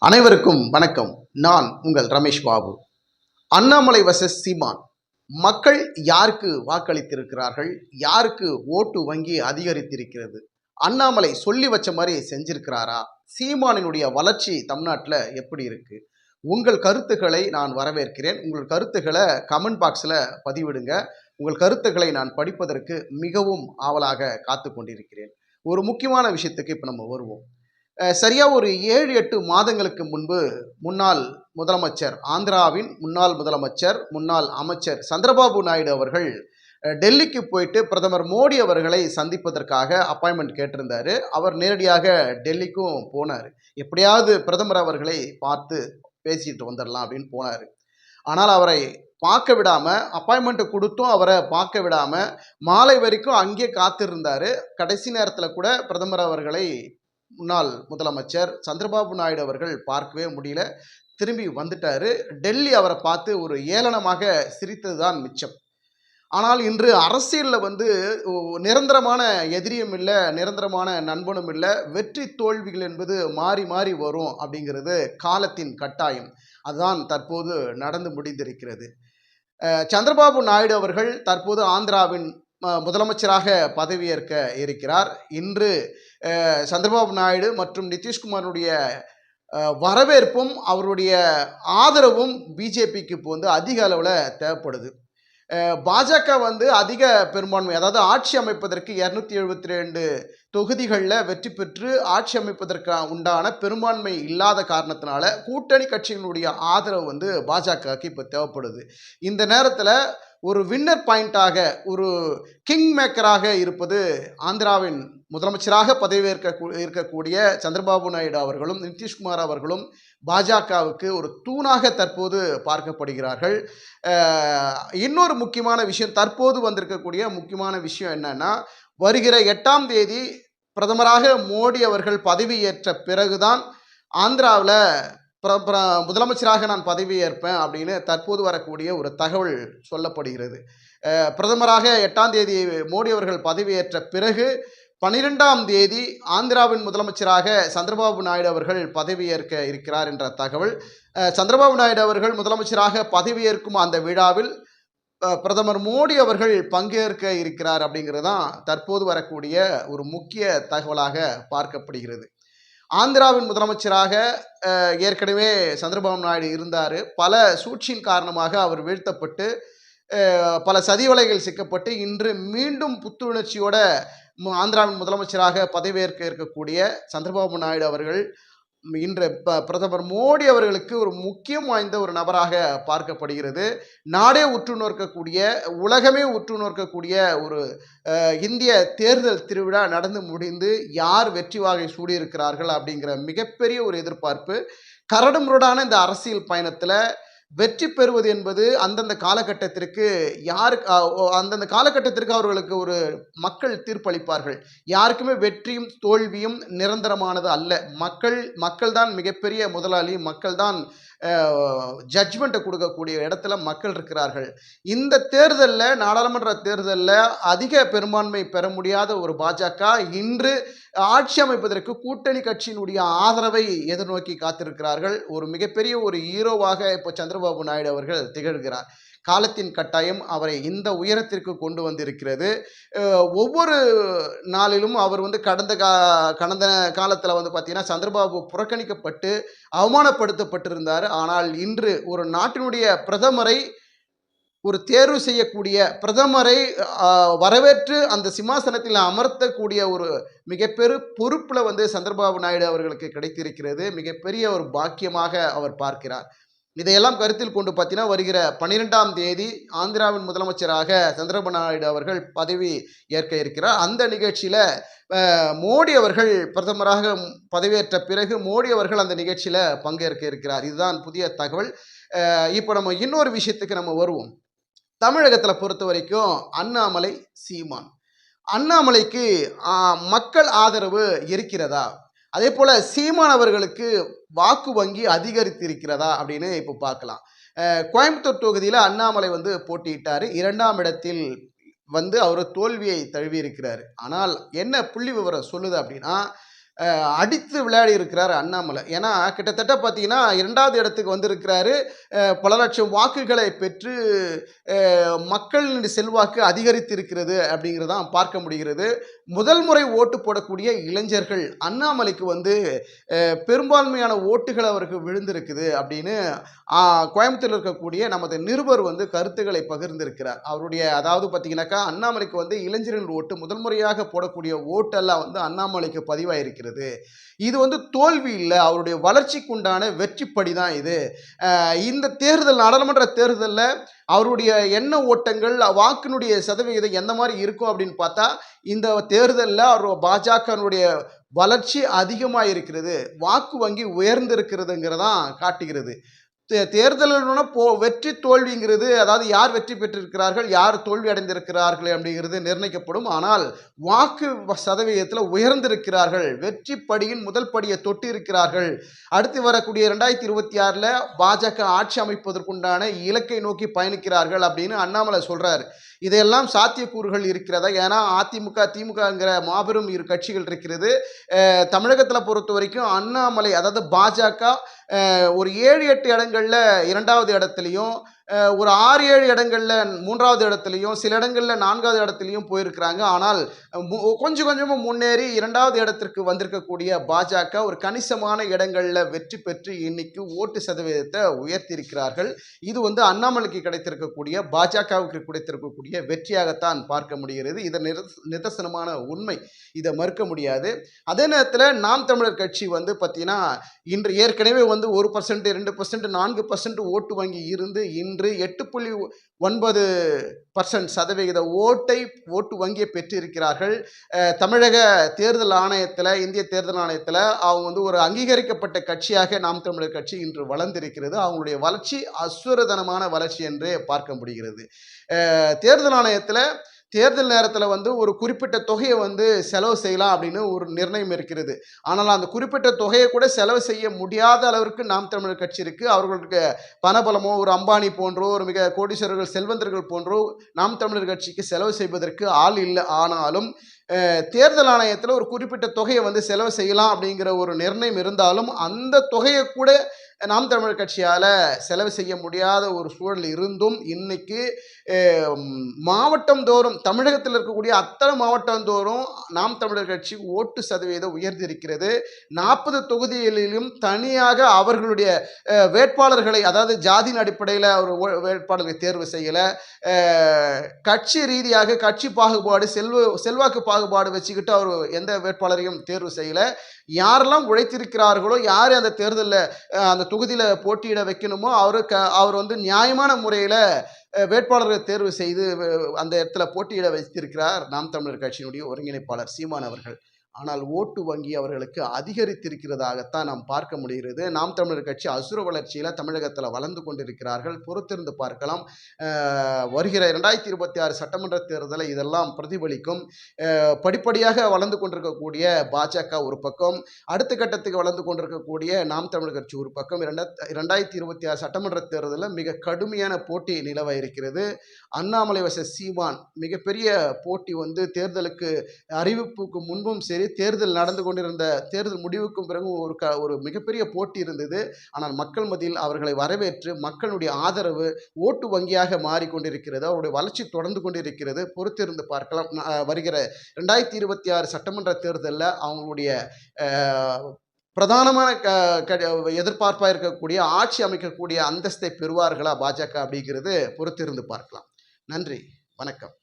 அனைவருக்கும் வணக்கம். நான் உங்கள் ரமேஷ் பாபு. அண்ணாமலை வசஸ் சீமான். மக்கள் யாருக்கு வாக்களித்திருக்கிறார்கள்? யாருக்கு ஓட்டு வங்கி அதிகரித்திருக்கிறது? அண்ணாமலை சொல்லி வச்ச மாதிரி செஞ்சிருக்கிறாரா? சீமானினுடைய வளர்ச்சி தமிழ்நாட்டில் எப்படி இருக்கு? உங்கள் கருத்துக்களை நான் வரவேற்கிறேன். உங்கள் கருத்துக்களை கமெண்ட் பாக்ஸில் பதிவிடுங்க. உங்கள் கருத்துக்களை நான் படிப்பதற்கு மிகவும் ஆவலாக காத்து கொண்டிருக்கிறேன். ஒரு முக்கியமான விஷயத்துக்கு இப்போ நம்ம வருவோம். சரியாக ஒரு ஏழு எட்டு மாதங்களுக்கு முன்பு முன்னாள் முதலமைச்சர் ஆந்திராவின் முன்னாள் முதலமைச்சர் முன்னாள் அமைச்சர் சந்திரபாபு நாயுடு அவர்கள் டெல்லிக்கு போயிட்டு பிரதமர் மோடி அவர்களை சந்திப்பதற்காக அப்பாயின்மெண்ட் கேட்டிருந்தாரு. அவர் நேரடியாக டெல்லிக்கும் போனார். எப்படியாவது பிரதமர் அவர்களை பார்த்து பேசிட்டு வந்துடலாம் அப்படின்னு போனார். ஆனால் அவரை பார்க்க விடாமல் அப்பாயின்மெண்ட் கொடுத்தும் அவரை பார்க்க விடாமல் மாலை வரைக்கும் அங்கேயே காத்திருந்தார். கடைசி நேரத்தில் கூட பிரதமர் அவர்களை முன்னாள் முதலமைச்சர் சந்திரபாபு நாயுடு அவர்கள் பார்க்கவே முடியல. திரும்பி வந்துட்டாரு. டெல்லி அவரை பார்த்து ஒரு ஏளனமாக சிரித்தது தான் மிச்சம். ஆனால் இன்று அரசியலில் வந்து நிரந்தரமான எதிரியும் இல்லை நிரந்தரமான நண்பனும் இல்லை. வெற்றி தோல்விகள் என்பது மாறி மாறி வரும் அப்படிங்கிறது காலத்தின் கட்டாயம். அதுதான் தற்போது நடந்து முடிந்திருக்கிறது. சந்திரபாபு நாயுடு அவர்கள் தற்போது ஆந்திராவின் முதலமைச்சராக பதவியேற்க இருக்கிறார். இன்று சந்திரபாபு நாயுடு மற்றும் நிதிஷ்குமாருடைய வரவேற்பும் அவருடைய ஆதரவும் பிஜேபிக்கு இப்போ வந்து அதிக அளவில் தேவைப்படுது. பாஜக வந்து அதிக பெரும்பான்மை அதாவது ஆட்சி அமைப்பதற்கு இரநூத்தி எழுபத்தி ரெண்டு தொகுதிகளில் வெற்றி பெற்று ஆட்சி அமைப்பதற்கு உண்டான பெரும்பான்மை இல்லாத காரணத்தினால கூட்டணி கட்சிகளுடைய ஆதரவு வந்து பாஜகவுக்கு இப்போ தேவைப்படுது. இந்த நேரத்தில் ஒரு வின்னர் பாயிண்டாக ஒரு கிங் மேக்கராக இருப்பது ஆந்திராவின் முதலமைச்சராக பதவியேற்க இருக்கக்கூடிய சந்திரபாபு நாயுடு அவர்களும் நிதிஷ்குமார் அவர்களும் பாஜகவுக்கு ஒரு தூணாக தற்போது பார்க்கப்படுகிறார்கள். இன்னொரு முக்கியமான விஷயம் தற்போது வந்திருக்கக்கூடிய முக்கியமான விஷயம் என்னன்னா வருகிற எட்டாம் தேதி பிரதமராக மோடி அவர்கள் பதவியேற்ற பிறகுதான் ஆந்திராவில் பிர பிர முதலமைச்சராக நான் பதவியேற்பேன் அப்படின்னு தற்போது வரக்கூடிய ஒரு தகவல் சொல்லப்படுகிறது. பிரதமராக எட்டாம் தேதி மோடி அவர்கள் பதவியேற்ற பிறகு பனிரெண்டாம் தேதி ஆந்திராவின் முதலமைச்சராக சந்திரபாபு நாயுடு அவர்கள் பதவியேற்க இருக்கிறார் என்ற தகவல். சந்திரபாபு நாயுடு அவர்கள் முதலமைச்சராக பதவியேற்கும் அந்த விழாவில் பிரதமர் மோடி அவர்கள் பங்கேற்க இருக்கிறார் அப்படிங்கிறது தான் தற்போது வரக்கூடிய ஒரு முக்கிய தகவலாக பார்க்கப்படுகிறது. ஆந்திராவின் முதலமைச்சராக ஏற்கனவே சந்திரபாபு நாயுடு இருந்தார். பல சூழ்ச்சியின் காரணமாக அவர் வீழ்த்தப்பட்டு பல சதிவலைகள் சிக்கப்பட்டு இன்று மீண்டும் புத்துணர்ச்சியோட ஆந்திராவின் முதலமைச்சராக பதவியேற்க இருக்கக்கூடிய சந்திரபாபு நாயுடு அவர்கள் இன்று ப- பிரதமர் மோடி அவர்களுக்கு ஒரு முக்கியம் வாய்ந்த ஒரு நபராக பார்க்கப்படுகிறது. நாடே உற்று நோக்கக்கூடிய உலகமே உற்று நோக்கக்கூடிய ஒரு இந்திய தேர்தல் திருவிழா நடந்து முடிந்து யார் வெற்றி வாகை சூடியிருக்கிறார்கள் அப்படிங்கிற மிகப்பெரிய ஒரு எதிர்பார்ப்பு. கரடுமுரடான இந்த அரசியல் பயணத்தில் வெற்றி பெறுவது என்பது அந்தந்த காலகட்டத்திற்கு யார் அந்தந்த காலகட்டத்திற்கு அவர்களுக்கு ஒரு மக்கள் தீர்ப்பளிப்பார்கள். யாருக்குமே வெற்றியும் தோல்வியும் நிரந்தரமானது அல்ல. மக்கள் மக்கள் தான் மிகப்பெரிய முதலாளி மக்கள் தான் ஜட்ஜ்மெண்ட்டை கொடுக்கக்கூடிய இடத்துல மக்கள் இருக்கிறார்கள். இந்த தேர்தலில் நாடாளுமன்ற தேர்தலில் அதிக பெரும்பான்மை பெற முடியாத ஒரு பாஜக இன்று ஆட்சி அமைப்பதற்கு கூட்டணி கட்சியினுடைய ஆதரவை எதிர்நோக்கி காத்திருக்கிறார்கள். ஒரு மிகப்பெரிய ஒரு ஹீரோவாக இப்போ சந்திரபாபு நாயுடு அவர்கள் திகழ்கிறார். காலத்தின் கட்டாயம் அவரை இந்த உயரத்திற்கு கொண்டு வந்திருக்கிறது. ஒவ்வொரு நாளிலும் அவர் வந்து கடந்த கா கடந்த காலத்தில் வந்து பார்த்தீங்கன்னா சந்திரபாபு புறக்கணிக்கப்பட்டு அவமானப்படுத்தப்பட்டிருந்தார். ஆனால் இன்று ஒரு நாட்டினுடைய பிரதமரை ஒரு தேர்வு செய்யக்கூடிய பிரதமரை வரவேற்று அந்த சிம்மாசனத்தில் அமர்த்தக்கூடிய ஒரு மிகப்பெரு பொறுப்பில் வந்து சந்திரபாபு நாயுடு அவர்களுக்கு கிடைத்திருக்கிறது. மிகப்பெரிய ஒரு பாக்கியமாக அவர் பார்க்கிறார். இதையெல்லாம் கருத்தில் கொண்டு பார்த்தீங்கன்னா வருகிற பன்னிரெண்டாம் தேதி ஆந்திராவின் முதலமைச்சராக சந்திரபாபு நாயுடு அவர்கள் பதவி ஏற்க இருக்கிறார். அந்த நிகழ்ச்சியில் மோடி அவர்கள் பிரதமராக பதவியேற்ற பிறகு மோடி அவர்கள் அந்த நிகழ்ச்சியில் பங்கேற்க இருக்கிறார். இதுதான் புதிய தகவல். இப்போ நம்ம இன்னொரு விஷயத்துக்கு நம்ம வருவோம். தமிழகத்தில் பொறுத்த வரைக்கும் அண்ணாமலை சீமான். அண்ணாமலைக்கு மக்கள் ஆதரவு இருக்கிறதா? அதே போல சீமான் அவர்களுக்கு வாக்கு வங்கி அதிகரித்திருக்கிறதா அப்படின்னு இப்போ பார்க்கலாம். கோயம்புத்தூர் தொகுதியில் அண்ணாமலை வந்து போட்டியிட்டார். இரண்டாம் இடத்தில் வந்து அவர் தோல்வியை தழுவி இருக்கிறார் ஆனால் என்ன புள்ளி விவரம் சொல்லுது அப்படின்னா அடித்து விளையாடி இருக்கிறார் அண்ணாமலை. ஏன்னா கிட்டத்தட்ட பார்த்தீங்கன்னா இரண்டாவது இடத்துக்கு வந்திருக்கிறாரு. பல லட்சம் வாக்குகளை பெற்று மக்களின் செல்வாக்கு அதிகரித்திருக்கிறது அப்படிங்கிறதான் பார்க்க முடிகிறது. முதல் முறை ஓட்டு போடக்கூடிய இளைஞர்கள் அண்ணாமலைக்கு வந்து பெரும்பான்மையான ஓட்டுகள் அவருக்கு விழுந்திருக்குது அப்படின்னு கோயம்புத்தூரில் இருக்கக்கூடிய நமது நிருபர் வந்து கருத்துக்களை பகிர்ந்திருக்கிறார். அவருடைய அதாவது பார்த்தீங்கன்னாக்கா அண்ணாமலைக்கு வந்து இளைஞர்கள் ஓட்டு முதல் முறையாக போடக்கூடிய ஓட்டெல்லாம் வந்து அண்ணாமலைக்கு பதிவாயிருக்கிறது. இது வந்து தோல்வி இல்லை. அவருடைய வளர்ச்சிக்கு உண்டான வெற்றிப்படி தான் இது. இந்த தேர்தல் நாடாளுமன்ற தேர்தலில் அவருடைய எண்ண ஓட்டங்கள் வாக்கினுடைய சதவிகிதம் எந்த மாதிரி இருக்கும் அப்படின்னு பார்த்தா இந்த தேர்தலில் அவர் பாஜகனுடைய வளர்ச்சி அதிகமாக இருக்கிறது வாக்கு வங்கி உயர்ந்திருக்கிறதுங்கிறதான் காட்டுகிறது. தே போ வெற்றி தோல்விங்கிறது அதாவது யார் வெற்றி பெற்றிருக்கிறார்கள் யார் தோல்வி அடைந்திருக்கிறார்கள் அப்படிங்கிறது நிர்ணயிக்கப்படும். ஆனால் வாக்கு சதவீதத்தில் உயர்ந்திருக்கிறார்கள். வெற்றி படியின் முதல் படியை தொட்டு இருக்கிறார்கள் அடுத்து வரக்கூடிய ரெண்டாயிரத்தி இருபத்தி ஆறில் பாஜக ஆட்சி அமைப்பதற்குண்டான இலக்கை நோக்கி பயணிக்கிறார்கள் அப்படின்னு அண்ணாமலை சொல்கிறார் இதையெல்லாம் சாத்தியக்கூறுகள் இருக்கிறதா? ஏன்னா அதிமுக திமுகங்கிற மாபெரும் இரு கட்சிகள் இருக்கிறது. தமிழகத்தில் பொறுத்த வரைக்கும் அண்ணாமலை அதாவது பாஜக ஒரு ஏழு எட்டு இடங்களில் இரண்டாவது இடத்துலையும் ஒரு ஆறு ஏழு இடங்களில் மூன்றாவது இடத்துலையும் சில இடங்களில் நான்காவது இடத்துலையும் போயிருக்கிறாங்க. ஆனால் கொஞ்சம் கொஞ்சமாக முன்னேறி இரண்டாவது இடத்திற்கு வந்திருக்கக்கூடிய பாஜக ஒரு கணிசமான இடங்களில் வெற்றி பெற்று இன்னைக்கு ஓட்டு சதவீதத்தை உயர்த்தியிருக்கிறார்கள். இது வந்து அண்ணாமலைக்கு கிடைத்திருக்கக்கூடிய பாஜகவுக்கு கிடைத்திருக்கக்கூடிய வெற்றியாகத்தான் பார்க்க முடிகிறது. இது நிதர்சனமான உண்மை. இதை மறுக்க முடியாது. அதே நேரத்தில் நாம் தமிழர் கட்சி வந்து பார்த்தீங்கன்னா இன்று ஏற்கனவே வந்து ஒரு பர்சன்ட் ரெண்டு பர்சன்ட் நான்கு பர்சன்ட் ஓட்டு வங்கி இருந்து இன்று எட்டு புள்ளி ஒன்பது பர்சன்ட் சதவிகித ஓட்டை ஓட்டு வங்கியை பெற்றிருக்கிறார்கள். தமிழக தேர்தல் ஆணையத்தில் இந்திய தேர்தல் ஆணையத்தில் அவங்க வந்து ஒரு அங்கீகரிக்கப்பட்ட கட்சியாக நாம் தமிழர் கட்சி இன்று வளர்ந்திருக்கிறது. அவங்களுடைய வளர்ச்சி அசுரதனமான வளர்ச்சி என்றே பார்க்க முடிகிறது. தேர்தல் ஆணையத்தில் தேர்தல் நேரத்தில் வந்து ஒரு குறிப்பிட்ட தொகையை வந்து செலவு செய்யலாம் அப்படின்னு ஒரு நிர்ணயம் இருக்கிறது. ஆனால் அந்த குறிப்பிட்ட தொகையை கூட செலவு செய்ய முடியாத அளவிற்கு நாம் தமிழர் கட்சி இருக்குது அவர்களுக்கு பணபலமோ ஒரு அம்பானி போன்றோ ஒரு மிக கோடீஸ்வரர்கள் செல்வந்தர்கள் போன்றோ நாம் தமிழர் கட்சிக்கு செலவு செய்வதற்கு ஆள் இல்லை. ஆனாலும் தேர்தல் ஆணையத்தில் ஒரு குறிப்பிட்ட தொகையை வந்து செலவு செய்யலாம் அப்படிங்கிற ஒரு நிர்ணயம் இருந்தாலும் அந்த தொகையை கூட நாம் தமிழர் கட்சியால் செலவு செய்ய முடியாத ஒரு சூழல் இருந்தும் இன்னைக்கு மாவட்டம் தோறும் தமிழகத்தில் இருக்கக்கூடிய அத்தனை மாவட்டம் தோறும் நாம் தமிழர் கட்சி ஓட்டு சதவீதம் உயர்ந்திருக்கிறது. நாற்பது தொகுதிகளிலும் தனியாக அவர்களுடைய வேட்பாளர்களை அதாவது ஜாதியின் அடிப்படையில் ஒரு ஓ- வேட்பாளர்களை தேர்வு செய்யலை. கட்சி ரீதியாக கட்சி பாகுபாடு செல்வ செல்வாக்கு பாகுபாடு வச்சுக்கிட்டு அவர் எந்த வேட்பாளரையும் தேர்வு செய்யலை. யாரெல்லாம் உழைத்திருக்கிறார்களோ யார் அந்த தேர்தலில் அந்த தொகுதியில் போட்டியிட வைக்கணுமோ அவரு க அவர் வந்து நியாயமான முறையில் வேட்பாளர்களை தேர்வு செய்து அந்த இடத்துல போட்டியிட வைத்திருக்கிறார். நாம் தமிழர் கட்சியினுடைய ஒருங்கிணைப்பாளர் சீமான் அவர்கள். ஆனால் ஓட்டு வங்கி அவர்களுக்கு அதிகரித்திருக்கிறதாகத்தான் நாம் பார்க்க முடிகிறது. நாம் தமிழர் கட்சி அசுர வளர்ச்சியில் தமிழகத்தில் வளர்ந்து கொண்டிருக்கிறார்கள். பொறுத்திருந்து பார்க்கலாம். வருகிற இரண்டாயிரத்தி இருபத்தி ஆறு சட்டமன்ற தேர்தலை இதெல்லாம் பிரதிபலிக்கும். படிப்படியாக வளர்ந்து கொண்டிருக்கக்கூடிய பாஜக ஒரு பக்கம். அடுத்த கட்டத்துக்கு வளர்ந்து கொண்டிருக்கக்கூடிய நாம் தமிழர் கட்சி ஒரு பக்கம். இரண்டா இரண்டாயிரத்தி இருபத்தி ஆறு சட்டமன்ற தேர்தலில் மிக கடுமையான போட்டி நிலவ இருக்கிறது அண்ணாமலை வச சீமான் மிகப்பெரிய போட்டி வந்து தேர்தலுக்கு அறிவிப்புக்கு முன்பும் சரி தேர்தல் நடந்து கொண்டிருந்த தேர்தல் முடிவுக்கும் பிறகு ஒரு க ஒரு மிகப்பெரிய போட்டி இருந்தது. ஆனால் மக்கள் மத்தியில் அவர்களை வரவேற்று மக்களுடைய ஆதரவு ஓட்டு வங்கியாக மாறிக்கொண்டிருக்கிறது. அவருடைய வளர்ச்சி தொடர்ந்து கொண்டிருக்கிறது. பொறுத்திருந்து பார்க்கலாம். வருகிற ரெண்டாயிரத்தி இருபத்தி ஆறு சட்டமன்ற தேர்தலில் அவங்களுடைய பிரதானமான க க எதிர்பார்ப்பாக இருக்கக்கூடிய ஆட்சி அமைக்கக்கூடிய அந்தஸ்தை பெறுவார்களா பாஜக அப்படிங்கிறது பொறுத்திருந்து பார்க்கலாம். நன்றி. வணக்கம்.